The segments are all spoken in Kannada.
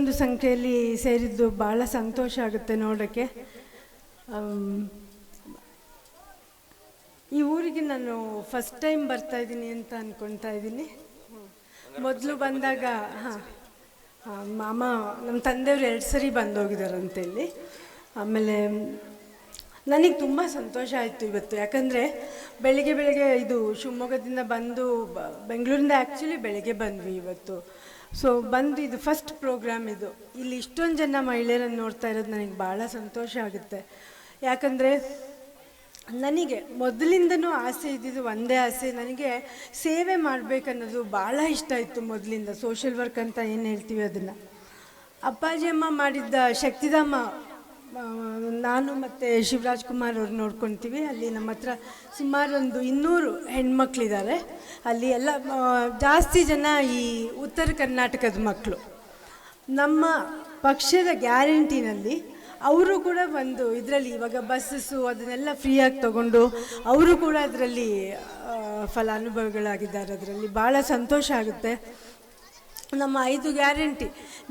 ಇಷ್ಟೊಂದು ಸಂಖ್ಯೆಯಲ್ಲಿ ಸೇರಿದ್ದು ಭಾಳ ಸಂತೋಷ ಆಗುತ್ತೆ ನೋಡೋಕ್ಕೆ ಈ ಊರಿಗೆ ನಾನು ಫಸ್ಟ್ ಟೈಮ್ ಬರ್ತಾ ಇದ್ದೀನಿ ಅಂತ ಅಂದ್ಕೊತಾ ಇದ್ದೀನಿ. ಮೊದಲು ಬಂದಾಗ, ಹಾಂ ಮಾಮ ನಮ್ಮ ತಂದೆಯವರು ಎರಡು ಸರಿ ಬಂದೋಗಿದ್ದಾರಂತೇಳಿ ಆಮೇಲೆ ನನಗೆ ತುಂಬ ಸಂತೋಷ ಆಯಿತು ಇವತ್ತು. ಯಾಕಂದರೆ ಬೆಳಿಗ್ಗೆ ಬೆಳಗ್ಗೆ ಇದು ಶಿವಮೊಗ್ಗದಿಂದ ಬಂದು ಬೆಂಗಳೂರಿಂದ ಆ್ಯಕ್ಚುಲಿ ಬೆಳಗ್ಗೆ ಬಂದ್ವಿ ಇವತ್ತು. ಸೊ ಬಂದು ಇದು ಫಸ್ಟ್ ಪ್ರೋಗ್ರಾಮ್ ಇದು. ಇಲ್ಲಿ ಇಷ್ಟೊಂದು ಜನ ಮಹಿಳೆಯರನ್ನು ನೋಡ್ತಾ ಇರೋದು ನನಗೆ ಭಾಳ ಸಂತೋಷ ಆಗುತ್ತೆ. ಯಾಕಂದರೆ ನನಗೆ ಮೊದಲಿಂದನೂ ಆಸೆ ಇದ್ದಿದ್ದು ಒಂದೇ ಆಸೆ. ನನಗೆ ಸೇವೆ ಮಾಡಬೇಕನ್ನೋದು ಭಾಳ ಇಷ್ಟ ಇತ್ತು ಮೊದಲಿಂದ. ಸೋಷಿಯಲ್ ವರ್ಕ್ ಅಂತ ಏನು ಹೇಳ್ತೀವಿ ಅದನ್ನು. ಅಪ್ಪಾಜಿ ಅಮ್ಮ ಮಾಡಿದ್ದ ಶಕ್ತಿಧಾಮ ನಾನು ಮತ್ತು ಶಿವರಾಜ್ ಕುಮಾರ್ ಅವ್ರು ನೋಡ್ಕೊತೀವಿ. ಅಲ್ಲಿ ನಮ್ಮ ಹತ್ರ ಸುಮಾರು ಒಂದು ಇನ್ನೂರು ಹೆಣ್ಮಕ್ಳಿದ್ದಾರೆ ಅಲ್ಲಿ ಎಲ್ಲ ಜಾಸ್ತಿ ಜನ ಈ ಉತ್ತರ ಕರ್ನಾಟಕದ ಮಕ್ಕಳು ನಮ್ಮ ಪಕ್ಷದ ಗ್ಯಾರಂಟಿನಲ್ಲಿ ಅವರು ಕೂಡ ಒಂದು ಇದರಲ್ಲಿ ಇವಾಗ ಬಸ್ಸಸ್ಸು ಅದನ್ನೆಲ್ಲ ಫ್ರೀಯಾಗಿ ತಗೊಂಡು ಅವರು ಕೂಡ ಅದರಲ್ಲಿ ಫಲಾನುಭವಿಗಳಾಗಿದ್ದಾರೆ. ಅದರಲ್ಲಿ ಭಾಳ ಸಂತೋಷ ಆಗುತ್ತೆ. ನಮ್ಮ ಐದು ಗ್ಯಾರಂಟಿ.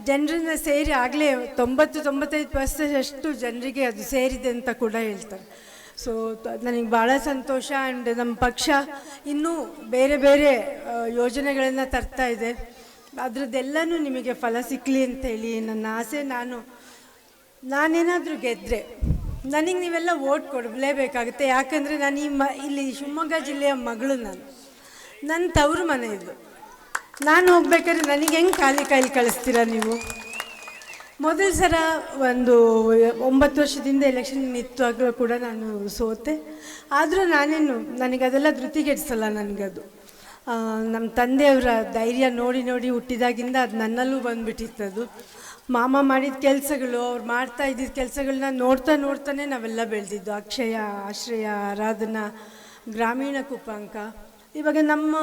ಜನರನ್ನ ಸೇರಿ ಆಗಲೇ ತೊಂಬತ್ತು, ತೊಂಬತ್ತೈದು ಪರ್ಸೆಂಟ್ ಅಷ್ಟು ಜನರಿಗೆ ಅದು ಸೇರಿದೆ ಅಂತ ಕೂಡ ಹೇಳ್ತಾರೆ. ಸೊ ನನಗೆ ಭಾಳ ಸಂತೋಷ ಆ್ಯಂಡ್ ನಮ್ಮ ಪಕ್ಷ ಇನ್ನೂ ಬೇರೆ ಬೇರೆ ಯೋಜನೆಗಳನ್ನು ತರ್ತಾ ಇದೆ. ಅದರದ್ದೆಲ್ಲನೂ ನಿಮಗೆ ಫಲ ಸಿಕ್ಕಲಿ ಅಂತೇಳಿ ನನ್ನ ಆಸೆ. ನಾನು, ನಾನೇನಾದರೂ ಗೆದ್ದರೆ ನನಗೆ ನೀವೆಲ್ಲ ಓಟ್ ಕೊಡಲೇಬೇಕಾಗುತ್ತೆ. ಯಾಕಂದರೆ ನಾನು ಈ ಮ, ಇಲ್ಲಿ ಶಿವಮೊಗ್ಗ ಜಿಲ್ಲೆಯ ಮಗಳು ನಾನು. ನನ್ನ ತವರು ಮನೆ ಇದು. ನಾನು ಹೋಗ್ಬೇಕಾದ್ರೆ ನನಗೆ ಹೆಂಗೆ ಖಾಲಿ ಕೈಲಿ ಕಳಿಸ್ತೀರಾ ನೀವು? ಮೊದಲ ಸಲ ಒಂದು ಒಂಬತ್ತು ವರ್ಷದಿಂದ ಎಲೆಕ್ಷನ್ ನಿಂತಾಗಲೂ ಕೂಡ ನಾನು ಸೋತೆ. ಆದರೂ ನಾನೇನು, ನನಗೆ ಅದೆಲ್ಲ ಧೃತಿಗೆಡಿಸಲ್ಲ ನನಗದು ನಮ್ಮ ತಂದೆಯವರ ಧೈರ್ಯ ನೋಡಿ ನೋಡಿ ಹುಟ್ಟಿದಾಗಿಂದ ಅದು ನನ್ನಲ್ಲೂ ಬಂದುಬಿಟ್ಟಿತ್ತು ಅದು. ಮಾಮ ಮಾಡಿದ ಕೆಲಸಗಳು, ಅವ್ರು ಮಾಡ್ತಾ ಇದ್ದಿದ್ದ ಕೆಲಸಗಳನ್ನ ನೋಡ್ತಾ ನೋಡ್ತಾನೆ ನಾವೆಲ್ಲ ಬೆಳೆದಿದ್ದು. ಅಕ್ಷಯ, ಆಶ್ರಯ, ಆರಾಧನಾ, ಗ್ರಾಮೀಣ ಕುಪಾಂಕ. ಇವಾಗ ನಮ್ಮ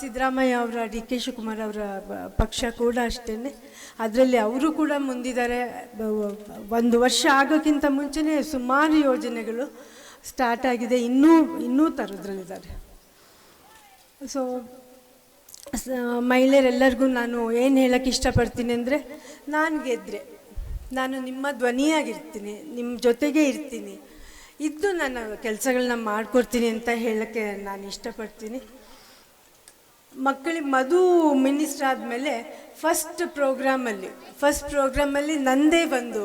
ಸಿದ್ದರಾಮಯ್ಯ ಅವರ ಡಿ ಕೆ ಶಿವಕುಮಾರ್ ಅವರ ಪಕ್ಷ ಕೂಡ ಅಷ್ಟೇ ಅದರಲ್ಲಿ ಅವರು ಕೂಡ ಮುಂದಿದ್ದಾರೆ. ಒಂದು ವರ್ಷ ಆಗೋಕ್ಕಿಂತ ಮುಂಚೆನೇ ಸುಮಾರು ಯೋಜನೆಗಳು ಸ್ಟಾರ್ಟ್ ಆಗಿದೆ. ಇನ್ನೂ ಇನ್ನೂ ತರೋದ್ರಲ್ಲಿದ್ದಾರೆ. ಸ- ಮಹಿಳೆಯರೆಲ್ಲರಿಗೂ ನಾನು ಏನು ಹೇಳೋಕ್ಕೆ ಇಷ್ಟಪಡ್ತೀನಿ ಅಂದರೆ, ನಾನು ಗೆದ್ದರೆ ನಾನು ನಿಮ್ಮ ಧ್ವನಿಯಾಗಿರ್ತೀನಿ. ನಿಮ್ಮ ಜೊತೆಗೆ ಇರ್ತೀನಿ. ಇದ್ದು ನಾನು ಕೆಲಸಗಳನ್ನ ಮಾಡ್ಕೊಡ್ತೀನಿ ಅಂತ ಹೇಳೋಕ್ಕೆ ನಾನು ಇಷ್ಟಪಡ್ತೀನಿ. ಮಕ್ಕಳಿಗೆ ಮಧು ಮಿನಿಸ್ಟರ್ ಆದಮೇಲೆ ಫಸ್ಟ್ ಪ್ರೋಗ್ರಾಮಲ್ಲಿ ಫಸ್ಟ್ ಪ್ರೋಗ್ರಾಮಲ್ಲಿ ನಂದೇ ಬಂದು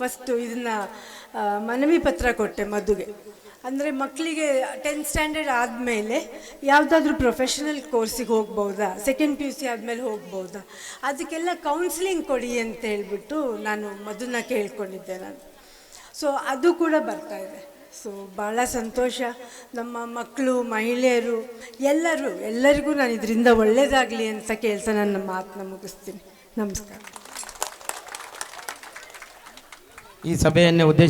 ಫಸ್ಟು ಇದನ್ನು ಮನವಿ ಪತ್ರ ಕೊಟ್ಟೆ ಮಧುಗೆ. ಅಂದರೆ ಮಕ್ಕಳಿಗೆ ಟೆಂತ್ ಸ್ಟ್ಯಾಂಡರ್ಡ್ ಆದಮೇಲೆ ಯಾವುದಾದ್ರೂ ಪ್ರೊಫೆಷನಲ್ ಕೋರ್ಸಿಗೆ ಹೋಗ್ಬೋದಾ ಸೆಕೆಂಡ್ ಪಿ ಯು ಸಿ ಆದಮೇಲೆ ಹೋಗ್ಬೋದಾ, ಅದಕ್ಕೆಲ್ಲ ಕೌನ್ಸಿಲಿಂಗ್ ಕೊಡಿ ಅಂತ ಹೇಳ್ಬಿಟ್ಟು ನಾನು ಮಧುನ ಕೇಳ್ಕೊಂಡಿದ್ದೆ ನಾನು. ಸೊ ಅದು ಕೂಡ ಬರ್ತಾ ಇದೆ. ಸೊ ಭಾಳ ಸಂತೋಷ. ನಮ್ಮ ಮಕ್ಕಳು, ಮಹಿಳೆಯರು, ಎಲ್ಲರೂ, ಎಲ್ಲರಿಗೂ ನಾನು ಇದರಿಂದ ಒಳ್ಳೇದಾಗಲಿ ಅಂತ ಕೇಳ್ತ ನನ್ನ ಮಾತನ್ನ ಮುಗಿಸ್ತೀನಿ. ನಮಸ್ಕಾರ. ಈ ಸಭೆಯನ್ನೇ ಉದ್ದೇಶ